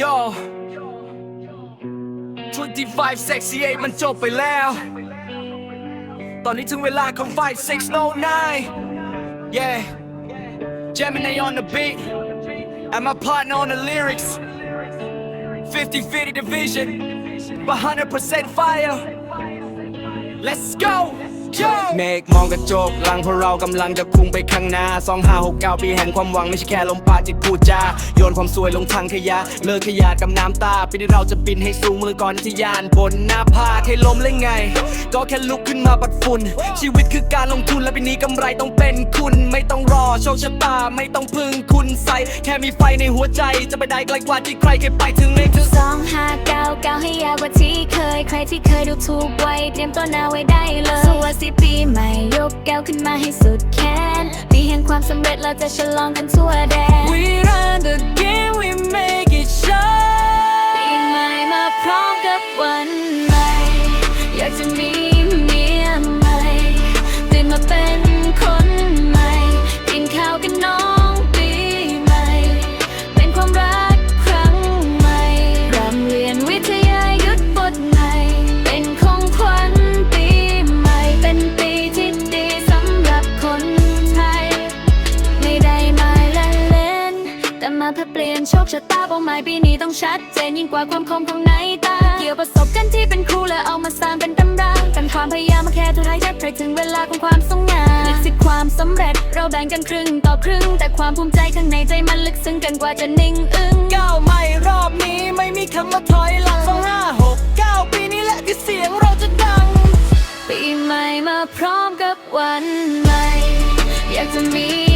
Yo 25 sexy 8มันจบไปแล้ว ตอนนี้ถึงเวลาของ 5 6 no 9 Yeah Gemini on the beat and my partner on the lyrics 50 50 division 100% fire Let's go Yo เมฆมองกระจกหลังเพราะเรากำลังจะพุ่งไปข้างหน้า2569ปีแห่งความหวังไม่ใช่แค่ลมปากที่พูดจาโยนความสวยลงทางขยะ เลิกขยะกับน้ำตาปีนี้เราจะบินให้สูงมือก่อนที่ยานบนหน้าผากให้ล้มเลยไง ก็แค่ลุกขึ้นมาปัดฝุ่น ชีวิตคือการลงทุนและปีนี้กำไรต้องเป็นคุณ ไม่ต้องรอโชคชะตาไม่ต้องพึ่งคุณใส่แค่มีไฟในหัวใจจะไปได้ไกลกว่าที่ใครเคยไปถึงเลขถึงสองห้าเก้าเก้าให้ยาวกว่าที่เคยใครที่เคยดูถูกไว้เตรียมตัวหน้าไว้ได้เลย สวัสดีปีใหม่ยกแก้วขึ้นมาให้สุดแขนปีแห่งความสำเร็จเราจะฉลองกันทั่วแดน We run the game we make it shine ปีใหม่มาพร้อมกับวัน โชคชะตาเป้าหมายปีนี้ต้องชัดเจนยิ่งกว่าความคมของในตา เกี่ยวประสบกันณ์ที่เป็นครูและเอามาสร้างเป็นตำรากันความพยายามมาแค่เท่าไรจะเพลถึงเวลาของความสงงามลิสิทธิ์ความสำเร็จเราแบ่งกันครึ่งต่อครึ่ง แต่ความภูมิใจข้างในใจมันลึกซึ้งเกันกว่าจะนิ่งอึ้งก้าวใหม่รอบนี้ไม่มีคำว่าถอยหลังสองห้าหกเก้าปีนี้แหละที่เสียงเราจะดัง ปีใหม่มาพร้อมกับวันใหม่อยากจะมี